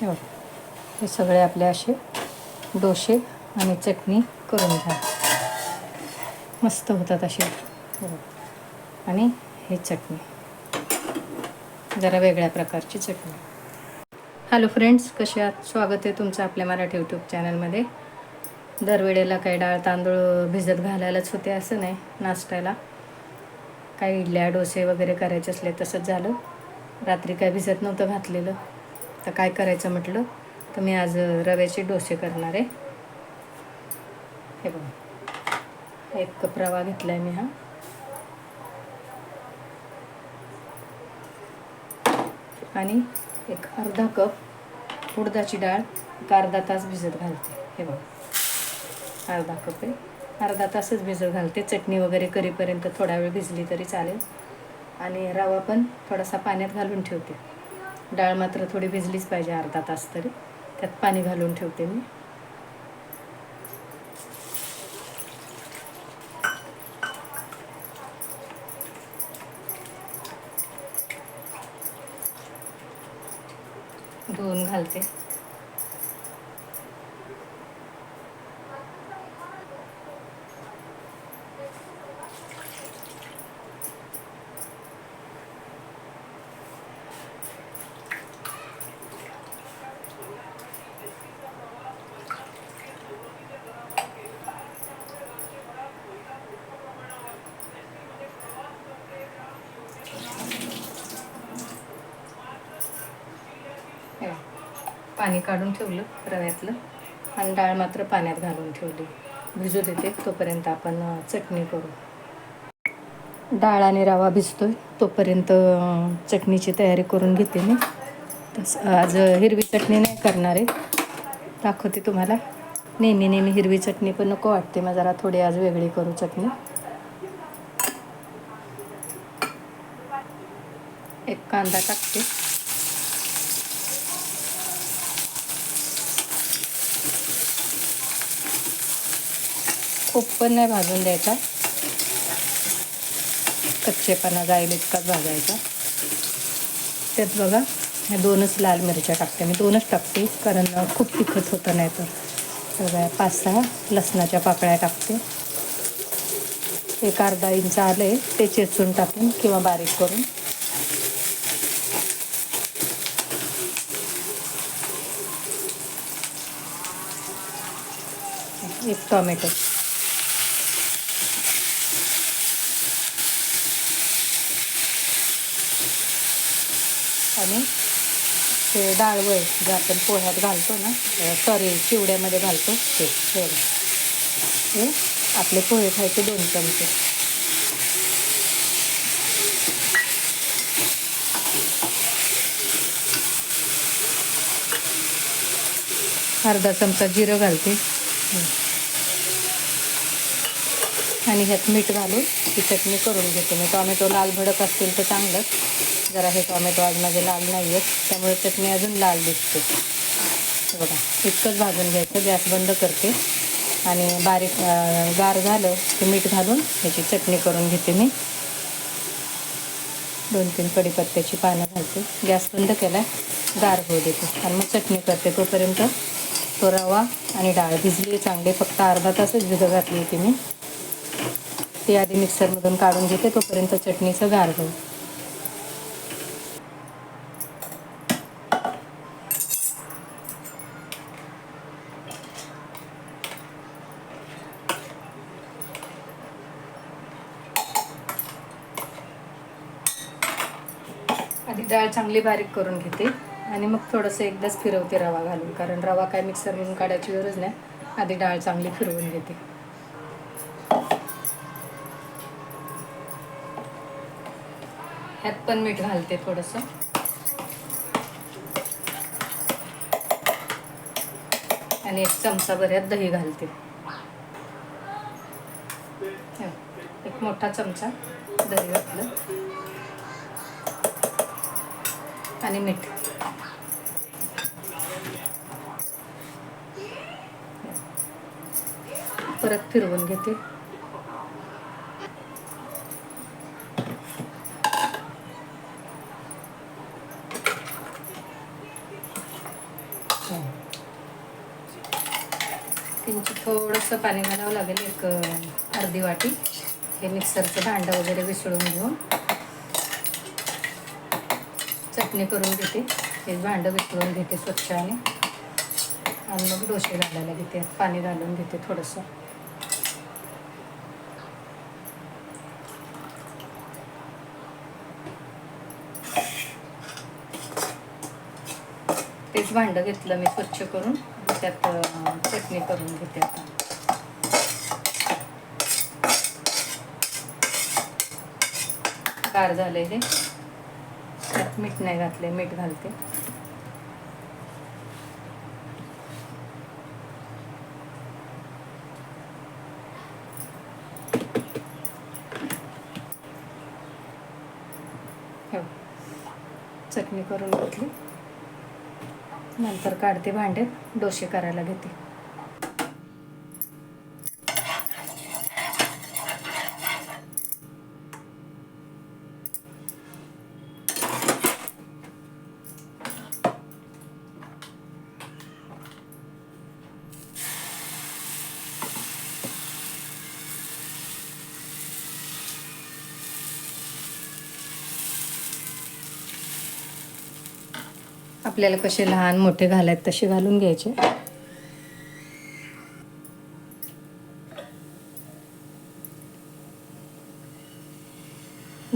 हे हे सगळे आपले असे डोसे आणि चटणी करून घ्या. मस्त होतात असे. आणि हे चटणी. जरा वेगळ्या प्रकारची चटणी. हॅलो फ्रेंड्स कसे आहात? स्वागत आहे तुमचं आपल्या मराठी यूट्यूब चॅनलमध्ये दरवेळेला काही डाळ तांदूळ भिजत घालायलाच होते असं नाही नाश्त्याला. काही इडल्या डोसे वगैरे करायचे असले तसंच झालं. रात्री काय भिजत नव्हतं घातलेलं. तर काय करायचं म्हटलं? तर मी आज रव्याचे डोसे करणार आहे. हे बघा. एक कप रवा घेतला आहे मी हा. आणि एक अर्धा कप उडदाची डाळ एक अर्धा तास भिजत घालते. हे बघा. अर्धा कप आहे. अर्धा तासच भिजत घालते. चटणी वगैरे करीपर्यंत थोडा वेळ भिजली तरी चालेल. आणि रवा पण थोडासा पाण्यात घालून ठेवते. डाळ मात्र थोडी भिजलीच पाहिजे अर्धा तास तरी. त्यात पाणी घालून ठेवते मी. धुवून घालते. पाणी काढून ठेवलं रव्यातलं. आणि डाळ मात्र पाण्यात घालून ठेवली. भिजू देते तोपर्यंत आपण चटणी करू. डाळ आणि रवा भिजतोय तोपर्यंत चटणीची तयारी करून घेते मी. तसं आज हिरवी चटणी नाही करणार आहे. दाखवते तुम्हाला. नेहमी नेहमी हिरवी चटणी पण नको वाटते मग जरा थोडी आज वेगळी करू चटणी. एक कांदा टाकते. खूप पण नाही भाजून द्यायचा. कच्चेपणा जाईल इतकाच भाजायचा. त्यात बघा ह्या दोनच लाल मिरच्या टाकते. मी दोनच टाकते कारण खूप तिखट होतं नाही तर बघा पाच सहा लसणाच्या पाकळ्या टाकते. एक अर्धा इंच आले ते चेचून टाकून किंवा बारीक करून. एक टॉमॅटो. आणि ते डाळवळ जे आपण पोह्यात घालतो ना सॉरी चिवड्यामध्ये घालतो ते हे. हे आपले पोहे खायचे दोन चमचे. अर्धा चमचा जिरं घालते. आणि ह्यात मीठ घालून ही चटणी करून घेते. मी टॉमॅटो लाल भडक असतील तर चांगलंच जरा हे टॉमॅटो आज माझे लाल नाही आहेत त्यामुळे चटणी अजून लाल दिसते. बघा इतकंच भाजून घ्यायचं गॅस बंद करते. आणि बारीक गार झालं की मीठ घालून ह्याची चटणी करून घेते मी. दोन तीन कढीपत्त्याची पानं घालते. गॅस बंद केला गार होऊ देते. आणि मग चटणी करते. तोपर्यंत तो रवा आणि डाळ भिजली चांगली फक्त अर्धा तासच भिजत घातली होती मी. ती आधी मिक्सरमधून काढून घेते तोपर्यंत चटणीचं गार होईल. आधी डाळ चांगली बारीक करून घेते आणि मग थोडंसं एकदाच फिरवते रवा घालून कारण रवा काय मिक्सरमधून काढायची गरज नाही. आधी डाळ चांगली फिरवून घेते. ह्यात पण मीठ घालते थोडंसं. आणि एक चमचा बऱ्यात दही घालते. एक मोठा चमचा दही घातलं. आणि मीठ. परत फिरवून घेते. थोडंसं पाणी घालावं लागेल एक अर्धी वाटी. हे मिक्सरचं भांडं वगैरे विसळून घेऊन चटणी करून घेते. हे भांडं विसळून घेते स्वच्छ आणि आणि मग डोसे घालायला घेते. पाणी घालून घेते थोडंसं. तेच भांडं घेतलं मी स्वच्छ करून. त्यात चटणी करून घेते आता. गार झाले हे त्यात मीठ नाही घातले मीठ घालते. हो. चटणी करून घेतली. नंतर काढते भांडे डोसे करायला घेते. आपल्याला कसे लहान मोठे घालायत तसे घालून घ्यायचे.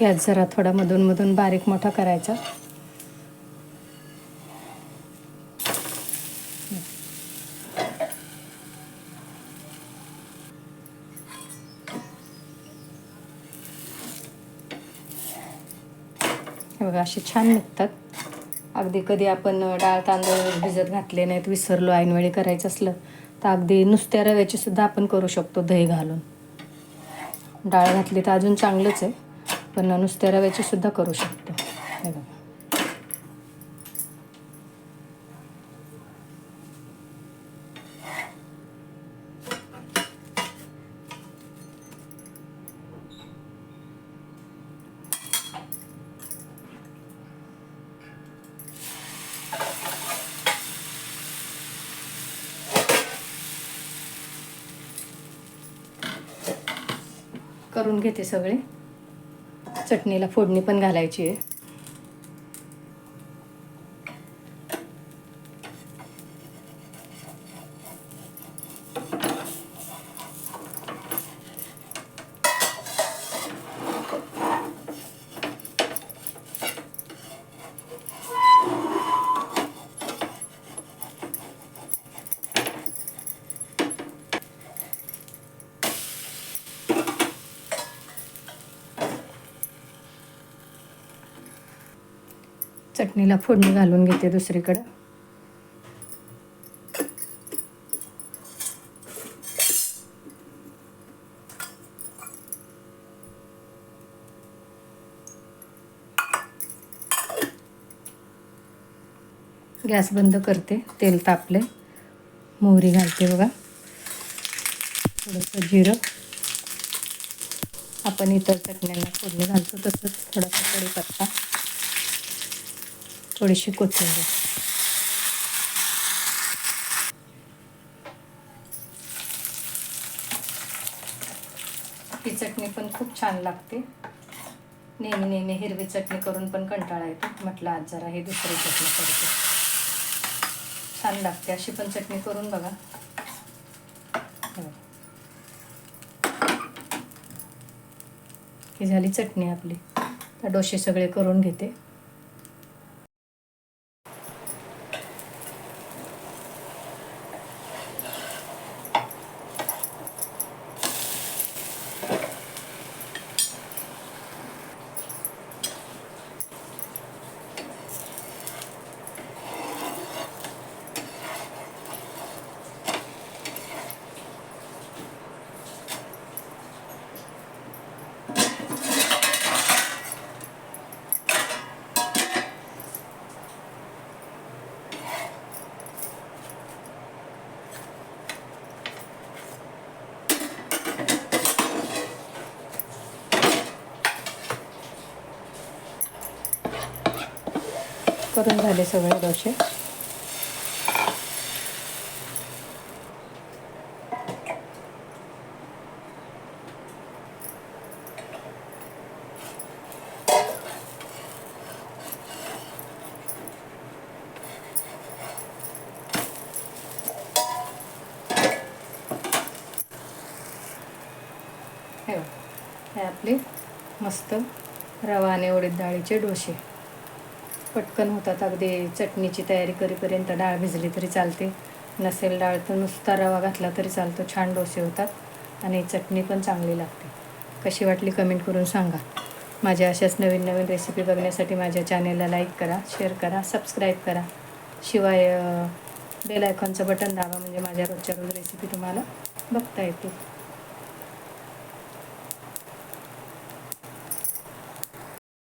गॅस जरा थोडा मधून मधून बारीक मोठा करायचा. बघा असे छान निघतात. अगदी कधी आपण डाळ तांदूळ भिजत घातले नाहीत विसरलो ऐनवेळी करायचं असलं तर अगदी नुसत्या रव्याची सुद्धा आपण करू शकतो दही घालून. डाळ घातली तर अजून चांगलंच आहे पण नुसत्या रव्याची सुद्धा करू शकतो. हे बघा. करून घेते सगळे. चटणीला फोडणी पण घालायची आहे. चटणीला फोडणी घालून घेते दुसरीकडं. गॅस बंद करते तेल तापले. मोहरी घालते बघा. थोडंसं जिरं. आपण इतर चटण्यांना फोडणी घालतो तसंच थोडासा कढीपत्ता. थोडीशी कोथिंबीर. ही चटणी पण खूप छान लागते. नेहमी नेहमी हिरवी चटणी करून पण कंटाळा येतो. म्हटलं आज जरा हे दुसरी चटणी करते छान लागते. अशी पण चटणी करून बघा. बघा. ही झाली चटणी आपली. तर डोसे सगळे करून घेते. करून झाले सगळे डोसे. हे आपले मस्त रवा आणि उडीद डाळीचे डोसे. पटकन होतात. अगदी चटणीची तयारी करीपर्यंत डाळ भिजली तरी चालते. नसेल डाळ तर नुसता रवा घातला तरी चालतो. छान डोसे होतात आणि चटणी पण चांगली लागते. कशी वाटली कमेंट करून सांगा. माझ्या अशाच नवीन नवीन रेसिपी बघण्यासाठी माझ्या चॅनेलला लाईक करा शेअर करा सबस्क्राईब करा. शिवाय बेल आयकॉनचं बटन दाबा म्हणजे माझ्या रोजच्या रोज रेसिपी तुम्हाला बघता येतील.